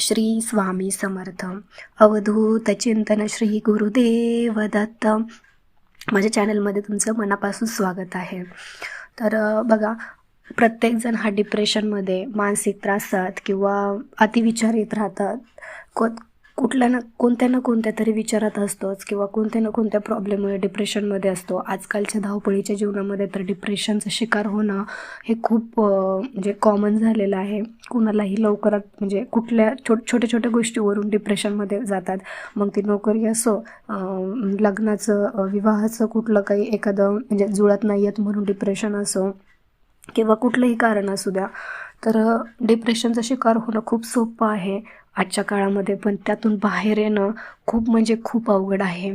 श्री स्वामी समर्थ. अवधूत चिंतन श्री गुरुदेव दत्त. माझ्या चॅनलमध्ये तुमचं मनापासून स्वागत आहे. तर बघा प्रत्येकजण हा डिप्रेशनमध्ये मानसिक त्रासात किंवा अतिविचार येत राहतात. को कुठल्या ना कोणत्या ना कोणत्या तरी विचारात असतोच किंवा कोणत्या ना कोणत्या प्रॉब्लेममुळे डिप्रेशनमध्ये असतो. आजकालच्या धावपळीच्या जीवनामध्ये तर डिप्रेशनचं शिकार होणं हे खूप म्हणजे कॉमन झालेलं आहे. कुणालाही लवकरात म्हणजे कुठल्या छोट छोट्या छोट्या गोष्टीवरून डिप्रेशनमध्ये जातात. मग ती नोकरी असो लग्नाचं विवाहाचं कुठलं काही एखादं म्हणजे जुळत नाही आहेत म्हणून डिप्रेशन असो किंवा कुठलंही कारण असू द्या. तर डिप्रेशनचा शिकार होणं खूप सोपं आहे आजच्या काळामध्ये पण त्यातून बाहेर येणं खूप म्हणजे खूप अवघड आहे.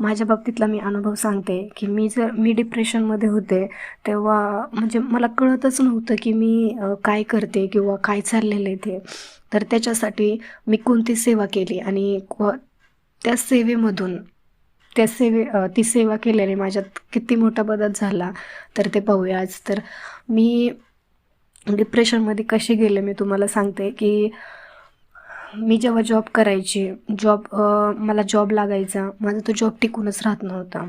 माझ्या बाबतीतला मी अनुभव सांगते की मी जर मी डिप्रेशनमध्ये होते तेव्हा म्हणजे मला कळतच नव्हतं की मी काय करते किंवा काय चाललेलं आहे ते. तर त्याच्यासाठी मी कोणती सेवा केली आणि त्या सेवेमधून त्या सेवे ती सेवा केल्याने माझ्यात किती मोठा बदल झाला तर ते पाहूया आज. तर मी डिप्रेशनमध्ये कसे गेले मी तुम्हाला सांगते की मी जेव्हा जॉब करायची जॉब मला जॉब लागायचा माझा तो जॉब टिकूनच राहत नव्हता.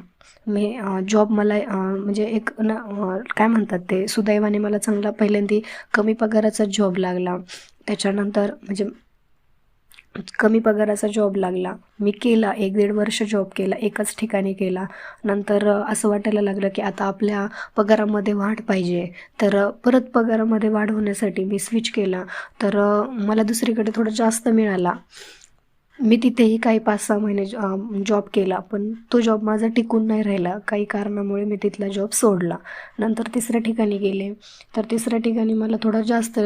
मी जॉब मला म्हणजे एक ना काय म्हणतात ते सुदैवाने मला चांगला पहिल्यांदा कमी पगाराचा जॉब लागला. त्याच्यानंतर म्हणजे कमी पगाराचा जॉब लागला. मी केला एक दीड वर्ष जॉब केला एकाच ठिकाणी केला. नंतर असं वाटायला लागलं की आता आपल्या पगारामध्ये वाढ पाहिजे. तर परत पगारामध्ये वाढ होण्यासाठी मी स्विच केला. तर मला दुसरीकडे थोडं जास्त मिळाला. मी तिथेही काही पाच सहा महिने जॉब केला पण तो जॉब माझा टिकून नाही राहिला. काही कारणामुळे मी तिथला जॉब सोडला. नंतर तिसऱ्या ठिकाणी गेले. तर तिसऱ्या ठिकाणी मला थोडा जास्त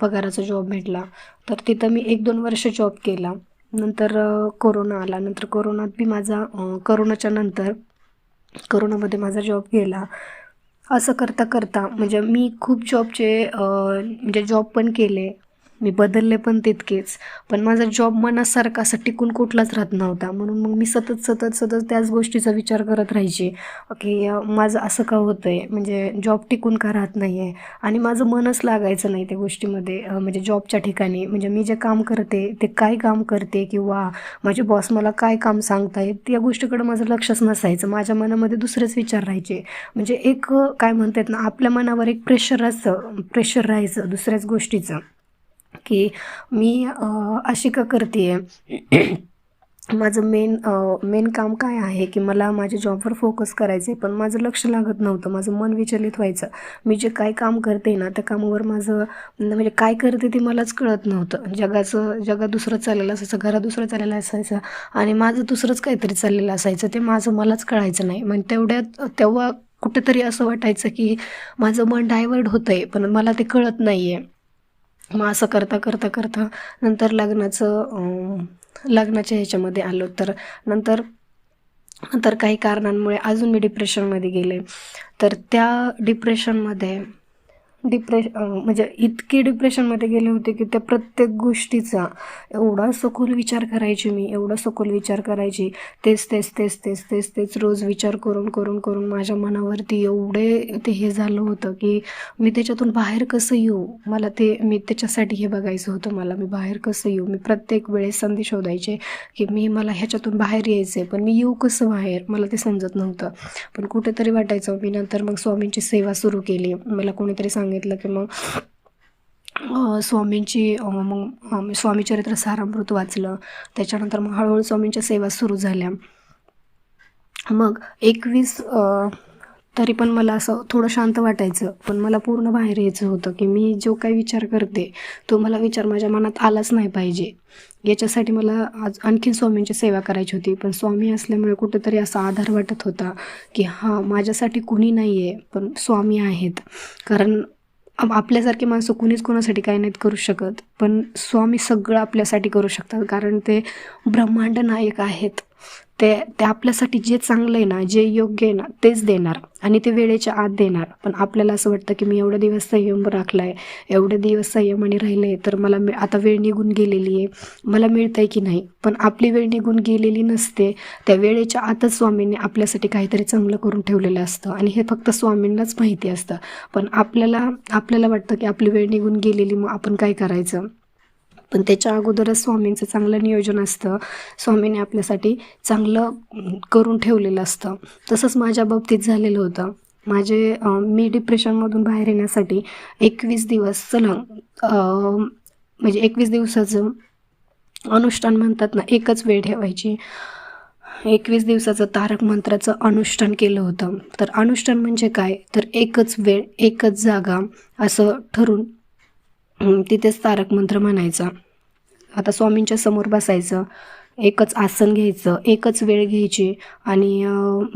पगाराचा जॉब भेटला. तर तिथं मी एक दोन वर्ष जॉब केला. नंतर कोरोना आला. नंतर कोरोनात बी माझा करोनाच्या नंतर करोनामध्ये माझा जॉब गेला. असं करता करता म्हणजे मी खूप जॉबचे म्हणजे जॉब पण केले. मी बदलले पण तितकेच. पण माझा जॉब मनासारखा असं टिकून कुठलाच राहत नव्हता. म्हणून मग मी सतत सतत सतत त्याच गोष्टीचा विचार करत राहायचे. की माझं असं का होतं आहे म्हणजे जॉब टिकून का राहत नाही आहे आणि माझं मनच लागायचं नाही त्या गोष्टीमध्ये. म्हणजे जॉबच्या ठिकाणी. म्हणजे मी जे काम करते ते काय काम करते किंवा माझे बॉस मला काय काम सांगतायत त्या गोष्टीकडे माझं लक्षच नसायचं. माझ्या मनामध्ये दुसरेच विचार राहायचे. म्हणजे एक काय म्हणतात ना आपल्या मनावर एक प्रेशर असतं. प्रेशर राहायचं दुसऱ्याच गोष्टीचं. की मी अशी का करते माझं मेन मेन काम काय आहे की मला माझ्या जॉबवर फोकस करायचं आहे पण माझं लक्ष लागत नव्हतं माझं मन विचलित व्हायचं. मी जे काय काम करते ना त्या कामावर माझं म्हणजे काय करते ते मलाच कळत नव्हतं. जगाचं जगात दुसरं चाललेलं असायचं घरात दुसरं चाललेलं असायचं आणि माझं दुसरंच काहीतरी चाललेलं असायचं ते माझं मलाच कळायचं नाही. मग तेवढ्यात तेव्हा कुठेतरी असं वाटायचं की माझं मन डायवर्ट होतं आहे पण मला ते कळत नाही आहे मग असं करता करता करता नंतर लग्नाचं लग्नाच्या ह्याच्यामध्ये आलो. तर नंतर नंतर काही कारणांमुळे अजून मी डिप्रेशनमध्ये गेले. तर त्या डिप्रेशनमध्ये डिप्रेश म्हणजे इतके डिप्रेशनमध्ये गेले होते की त्या प्रत्येक गोष्टीचा एवढा सखोल विचार करायची मी एवढा सखोल विचार करायची. तेच तेच तेच तेच तेच तेच रोज विचार करून करून करून माझ्या मनावरती एवढे ते हे झालं होतं की मी त्याच्यातून बाहेर कसं येऊ? मला ते मी त्याच्यासाठी हे बघायचं होतं मला. मी बाहेर कसं येऊ? मी प्रत्येक वेळेस संधी शोधायचे की मी मला ह्याच्यातून बाहेर यायचं आहे पण मी येऊ कसं बाहेर? मला ते समजत नव्हतं. पण कुठेतरी वाटायचं मी नंतर मग स्वामींची सेवा सुरू केली. मला कोणीतरी सांगितलं की मग स्वामींची मग स्वामी चरित्र स्वामीचरित्र सारामृत वाचलं. त्याच्यानंतर मग हळूहळू स्वामींच्या सेवा सुरू झाल्या. मग एकवीस तरी पण मला असं थोडं शांत वाटायचं. पण मला पूर्ण बाहेर यायचं होतं की मी जो काही विचार करते तो मला विचार माझ्या मनात आलाच नाही पाहिजे. याच्यासाठी मला आज आणखीन स्वामींची सेवा करायची होती. पण स्वामी असल्यामुळे कुठेतरी असा आधार वाटत होता की हां माझ्यासाठी कुणी नाही आहे पण स्वामी आहेत. कारण आपल्यासारखे माणसं कुणीच कोणासाठी काही नाहीत करू शकत पण स्वामी सगळं आपल्यासाठी करू शकतात कारण ते ब्रह्मांड नायक आहेत. ते ते आपल्यासाठी जे चांगलं आहे ना जे योग्य आहे ना तेच देणार. आणि ते वेळेच्या आत देणार. पण आपल्याला असं वाटतं की मी एवढे दिवस संयम राखला आहे एवढे दिवस संयमाने राहिले तर मला आता वेळ निघून गेलेली आहे. मला मिळतं आहे की नाही? पण आपली वेळ निघून गेलेली नसते. त्या वेळेच्या आतच स्वामींनी आपल्यासाठी काहीतरी चांगलं करून ठेवलेलं असतं. आणि हे फक्त स्वामींनाच माहिती असतं. पण आपल्याला आपल्याला वाटतं की आपली वेळ निघून गेलेली मग आपण काय करायचं? पण त्याच्या अगोदरच स्वामींचं चांगलं नियोजन असतं. स्वामीने आपल्यासाठी चांगलं करून ठेवलेलं असतं. तसंच माझ्या बाबतीत झालेलं होतं. माझे मी डिप्रेशनमधून बाहेर येण्यासाठी एकवीस दिवस सलग म्हणजे एकवीस दिवसाचं अनुष्ठान म्हणतात ना एकच वेळ ठेवायची. एकवीस दिवसाचं तारक मंत्राचं अनुष्ठान केलं होतं. तर अनुष्ठान म्हणजे काय? तर एकच वेळ एकच जागा असं ठरून तिथेच तारक मंत्र म्हणायचा. आता स्वामींच्या समोर बसायचं एकच आसन घ्यायचं एकच वेळ घ्यायची आणि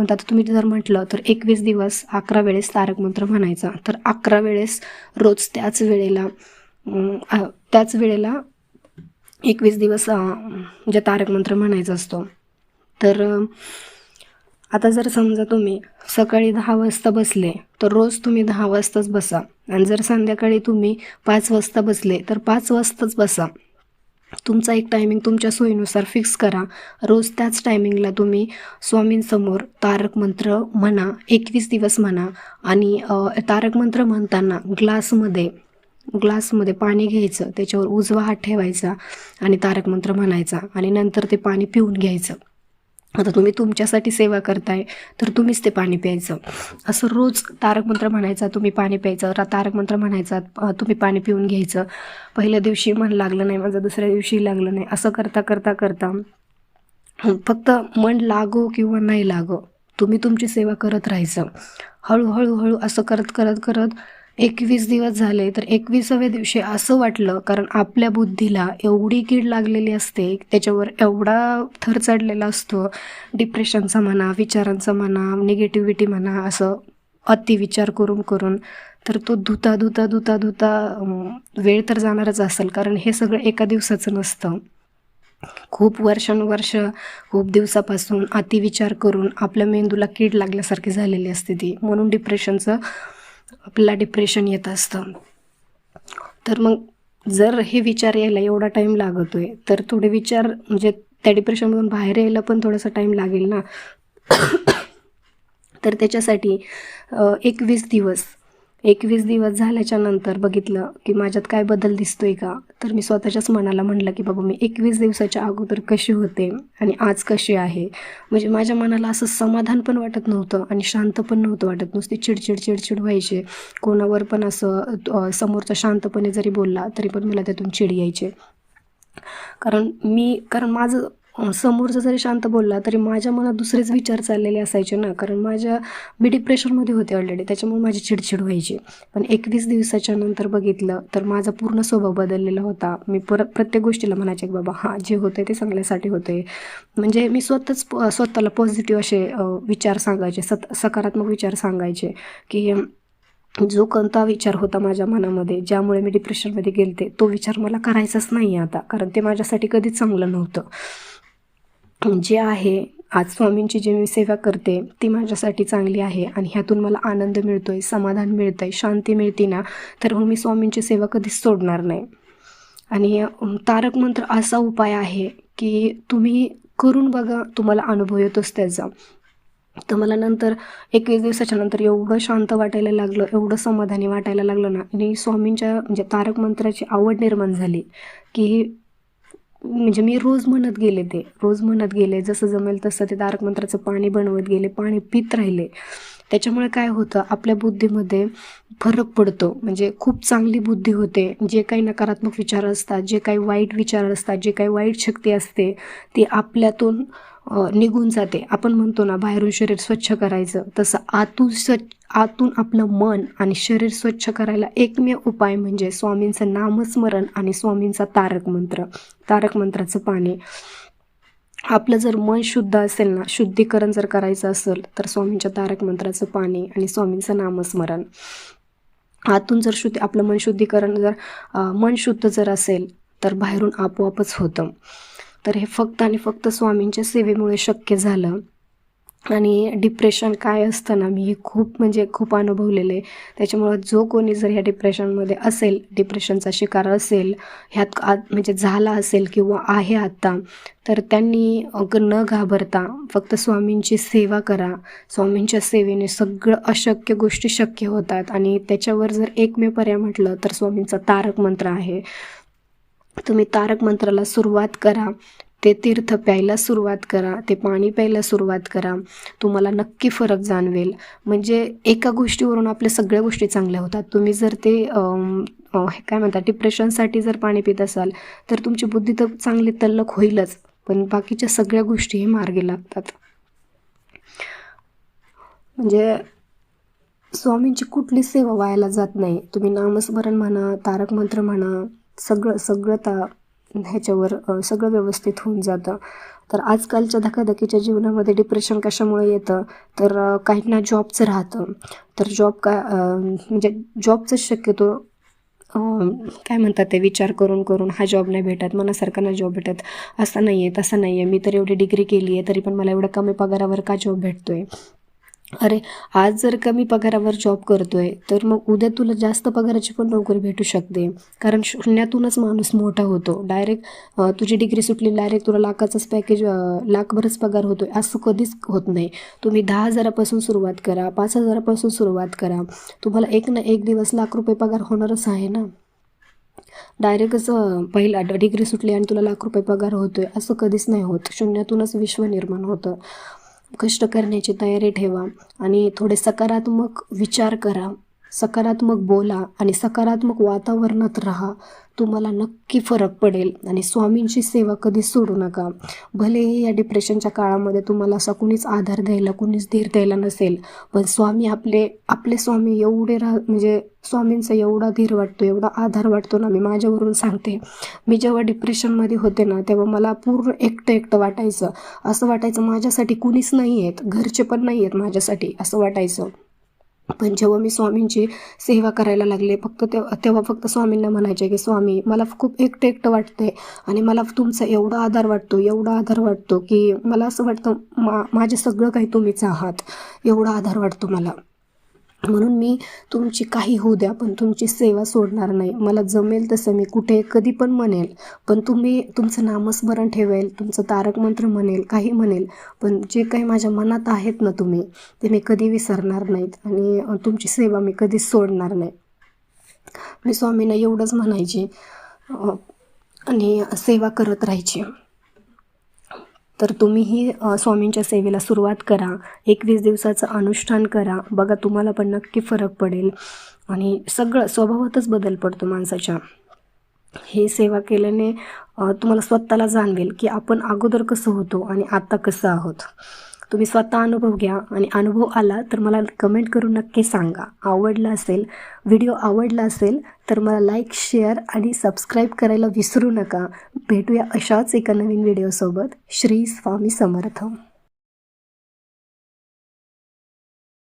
आता तुम्ही जर म्हटलं तर एकवीस दिवस अकरा वेळेस तारक मंत्र म्हणायचा. तर अकरा वेळेस रोज त्याच वेळेला त्याच वेळेला एकवीस दिवस म्हणजे तारक मंत्र म्हणायचा असतो. तर आता जर समजा तुम्ही सकाळी दहा वाजता बसले तर रोज तुम्ही दहा वाजताच बसा. आणि जर संध्याकाळी तुम्ही पाच वाजता बसले तर पाच वाजताच बसा. तुमचा एक टायमिंग तुमच्या सोयीनुसार फिक्स करा. रोज त्याच टायमिंगला तुम्ही स्वामींसमोर तारक मंत्र म्हणा एकवीस दिवस म्हणा आणि तारक मंत्र म्हणताना ग्लासमध्ये ग्लासमध्ये पाणी घ्यायचं त्याच्यावर उजवा हात ठेवायचा आणि तारक मंत्र म्हणायचा आणि नंतर ते पाणी पिऊन घ्यायचं. आता तुम्ही तुमच्यासाठी सेवा करताय तर तुम्हीच ते पाणी प्यायचं. असं रोज तारक मंत्र म्हणायचा तुम्ही पाणी प्यायचं. तारक मंत्र म्हणायचा तुम्ही पाणी पिऊन घ्यायचं. पहिल्या दिवशी मन लागलं नाही माझं दुसऱ्या दिवशी लागलं नाही. असं करता करता करता फक्त मन लागो किंवा नाही लागो तुम्ही तुमची सेवा करत राहायचं. हळूहळू हळू असं करत करत करत एकवीस दिवस झाले तर एकविसाव्या दिवशी असं वाटलं कारण आपल्या बुद्धीला एवढी कीड लागलेली असते त्याच्यावर एवढा थर चढलेला असतो डिप्रेशनचा म्हणा विचारांचा म्हणा निगेटिव्हिटी म्हणा असं अतिविचार करून करून. तर तो धुता धुता धुता धुता वेळ तर जाणारच असेल कारण हे सगळं एका दिवसाचं नसतं. खूप वर्षानुवर्ष खूप दिवसापासून अतिविचार करून आपल्या मेंदूला कीड लागल्यासारखी झालेली असते ती. म्हणून डिप्रेशनचं आपल्याला डिप्रेशन येत असतं. तर मग जर हे विचार यायला एवढा टाईम लागतोय तर थोडे विचार म्हणजे त्या डिप्रेशनमधून बाहेर यायला पण थोडासा टाईम लागेल ना. तर त्याच्यासाठी एकवीस दिवस एकवीस दिवस झाल्याच्यानंतर बघितलं की माझ्यात काय बदल दिसतोय का? तर मी स्वतःच्याच मनाला म्हणलं की बाबा मी एकवीस दिवसाच्या अगोदर कशी होते आणि आज कशी आहे? म्हणजे माझ्या मनाला असं समाधान पण वाटत नव्हतं आणि शांत पण नव्हतं वाटत. नुसती चिडचिड चिडचिड व्हायचे. कोणावर पण असं समोरचा शांतपणे जरी बोलला तरी पण मला त्यातून चिड यायचे. कारण मी कारण माझं समोरचा जरी शांत बोलला तरी माझ्या मनात दुसरेच विचार चाललेले असायचे ना. कारण माझ्या मी डिप्रेशनमध्ये होते ऑलरेडी त्याच्यामुळे माझी चिडचिड व्हायची. पण एकवीस दिवसाच्या नंतर बघितलं तर माझा पूर्ण स्वभाव बदललेला होता. मी परत प्रत्येक गोष्टीला म्हणायचे की बाबा हां जे होते ते चांगल्यासाठी होते म्हणजे मी स्वतःच प- स्वतःला पॉझिटिव्ह असे विचार सांगायचे सत सकारात्मक विचार सांगायचे की जो कोणता विचार होता माझ्या मनामध्ये ज्यामुळे मी डिप्रेशनमध्ये गेलते तो विचार मला करायचाच नाही आता. कारण ते माझ्यासाठी कधीच चांगलं नव्हतं. जे आहे आज स्वामींची जी मी सेवा करते ती माझ्यासाठी चांगली आहे आणि ह्यातून मला आनंद मिळतो आहे समाधान मिळतं आहे शांती मिळते ना तर मग मी स्वामींची सेवा कधीच सोडणार नाही. आणि तारक मंत्र असा उपाय आहे की तुम्ही करून बघा तुम्हाला अनुभव येतोच त्याचा. तर मला नंतर एकवीस दिवसाच्या नंतर एवढं शांत वाटायला लागलं एवढं समाधानी वाटायला लागलं ना आणि स्वामींच्या म्हणजे तारक मंत्राची आवड निर्माण झाली की म्हणजे मी रोज म्हणत गेले ते. रोज म्हणत गेले जसं जमेल तसं ते तारक मंत्राचं पाणी बनवत गेले पाणी पित राहिले. त्याच्यामुळे काय होतं आपल्या बुद्धीमध्ये फरक पडतो. म्हणजे खूप चांगली बुद्धी होते. जे काही नकारात्मक विचार असतात जे काही वाईट विचार असतात जे काही वाईट शक्ती असते ती आपल्यातून निघून जाते. आपण म्हणतो ना बाहेरून शरीर स्वच्छ करायचं. तसं आतून स्वच्छ आतून आपलं मन आणि शरीर स्वच्छ करायला एकमेव उपाय म्हणजे स्वामींचं नामस्मरण आणि स्वामींचा तारक मंत्र. तारक मंत्राचं पाणी. आपलं जर मन शुद्ध असेल ना शुद्धीकरण जर करायचं असेल तर स्वामींच्या तारक मंत्राचं पाणी आणि स्वामींचं नामस्मरण. आतून जर शुद्धी आपलं मन शुद्धीकरण जर मन शुद्ध जर असेल तर बाहेरून आपोआपच होतं. तर हे फक्त आणि फक्त स्वामींच्या सेवेमुळे शक्य झालं. आणि डिप्रेशन काय असतं ना मी हे खूप म्हणजे खूप अनुभवलेलं आहे. त्याच्यामुळं जो कोणी जर ह्या डिप्रेशनमध्ये असेल डिप्रेशनचा शिकार असेल ह्यात म्हणजे झाला असेल किंवा आहे आत्ता तर त्यांनी न घाबरता फक्त स्वामींची सेवा करा. स्वामींच्या सेवेने सगळं अशक्य गोष्टी शक्य होतात. आणि त्याच्यावर जर एकमेव पर्याय म्हटलं तर स्वामींचा तारक मंत्र आहे. तुम्ही तारक मंत्राला सुरुवात करा. ते तीर्थ प्यायला सुरुवात करा. ते पाणी प्यायला सुरुवात करा. तुम्हाला नक्की फरक जाणवेल. म्हणजे एका गोष्टीवरून आपल्या सगळ्या गोष्टी चांगल्या होतात. तुम्ही जर ते हे काय म्हणतात डिप्रेशनसाठी जर पाणी पित असाल तर तुमची बुद्धी तर चांगली तल्लक होईलच. पण बाकीच्या सगळ्या गोष्टीही मार्गी लागतात. म्हणजे स्वामींची कुठली सेवा व्हायला जात नाही. तुम्ही नामस्मरण म्हणा तारक मंत्र म्हणा सगळं सगळं ता ह्याच्यावर सगळं व्यवस्थित होऊन जातं. तर आजकालच्या धकाधकीच्या जीवनामध्ये डिप्रेशन कशामुळे येतं? तर काहींना जॉबचं राहतं. तर जॉब का म्हणजे जॉबचं शक्यतो काय म्हणतात ते विचार करून करून हा जॉब नाही भेटत मनासारखा नाही जॉब भेटत. असं नाही आहे तसं नाही आहे मी तर एवढी डिग्री केली आहे तरी पण मला एवढं कमी पगारावर का जॉब भेटतो आहे अरे आज जर कमी पगारावर जॉब करतोय तर मग उद्या तुला जास्त पगाराची पण नोकरी भेटू शकते. कारण शून्यातूनच माणूस मोठा होतो. डायरेक्ट तुझी डिग्री सुटली डायरेक्ट तुला लाखाचंच पॅकेज लाखभरच पगार होतोय. असं कधीच होत नाही. तुम्ही दहा हजारापासून सुरुवात करा पाच हजारापासून सुरुवात करा. तुम्हाला एक ना एक दिवस लाख रुपये पगार होणारच आहे ना? डायरेक्टच पहिला डिग्री सुटली आणि तुला लाख रुपये पगार होतोय. असं कधीच नाही होत. शून्यातूनच विश्व निर्माण होतं. कष्ट करण्याची तयारी ठेवा आणि थोडे सकारात्मक विचार करा. सकारात्मक बोला आणि सकारात्मक वातावरणात राहा. तुम्हाला नक्की फरक पडेल. आणि स्वामींची सेवा कधी सोडू नका. भलेही या डिप्रेशनच्या काळामध्ये तुम्हाला असा कुणीच आधार द्यायला कुणीच धीर द्यायला नसेल पण स्वामी आपले आपले स्वामी एवढे राह म्हणजे स्वामींचा एवढा धीर वाटतो एवढा आधार वाटतो ना मी माझ्यावरून सांगते. मी जेव्हा डिप्रेशनमध्ये होते ना तेव्हा मला पूर्ण एकटं एकटं वाटायचं. असं वाटायचं माझ्यासाठी कुणीच नाही आहेत घरचे पण नाही आहेत माझ्यासाठी असं वाटायचं. पण जेव्हा मी स्वामींची सेवा करायला लागले फक्त तेव्हा तेव्हा फक्त स्वामींना म्हणायचे की स्वामी मला खूप एकटं एकटं वाटतंय आणि मला तुमचा एवढा आधार वाटतो एवढा आधार वाटतो की मला असं वाटतं मा माझे सगळं काही तुम्हीच आहात. एवढा आधार वाटतो मला. म्हणून मी तुमची काही होऊ द्या पण तुमची सेवा सोडणार नाही. मला जमेल तसं मी कुठे कधी पण म्हणेल पण तुम्ही तुमचं नामस्मरण ठेवेल तुमचं तारक मंत्र म्हणेल काही म्हणेल पण जे काही माझ्या मनात आहेत ना तुम्ही ते मी कधी विसरणार नाहीत आणि तुमची सेवा मी कधीच सोडणार नाही. मी स्वामींना एवढंच म्हणायची आणि सेवा करत राहायची. तर तुम्हीही स्वामींच्या सेवेला सुरुवात करा. एकवीस दिवसाचं अनुष्ठान करा. बघा तुम्हाला पण नक्की फरक पडेल. आणि सगळं स्वभावातच बदल पडतो माणसाच्या. हे सेवा केल्याने तुम्हाला स्वतःला जाणवेल की आपण अगोदर कसं होतो आणि आता कसं आहोत. तुम्ही स्वतः अनुभव घ्या आणि अनुभव आला तर मला कमेंट करून नक्की सांगा. आवडला असेल व्हिडिओ आवडला असेल तर मला लाईक शेअर आणि सबस्क्राईब करायला विसरू नका. भेटूया अशाच एका नवीन व्हिडिओसोबत श्री स्वामी समर्थ.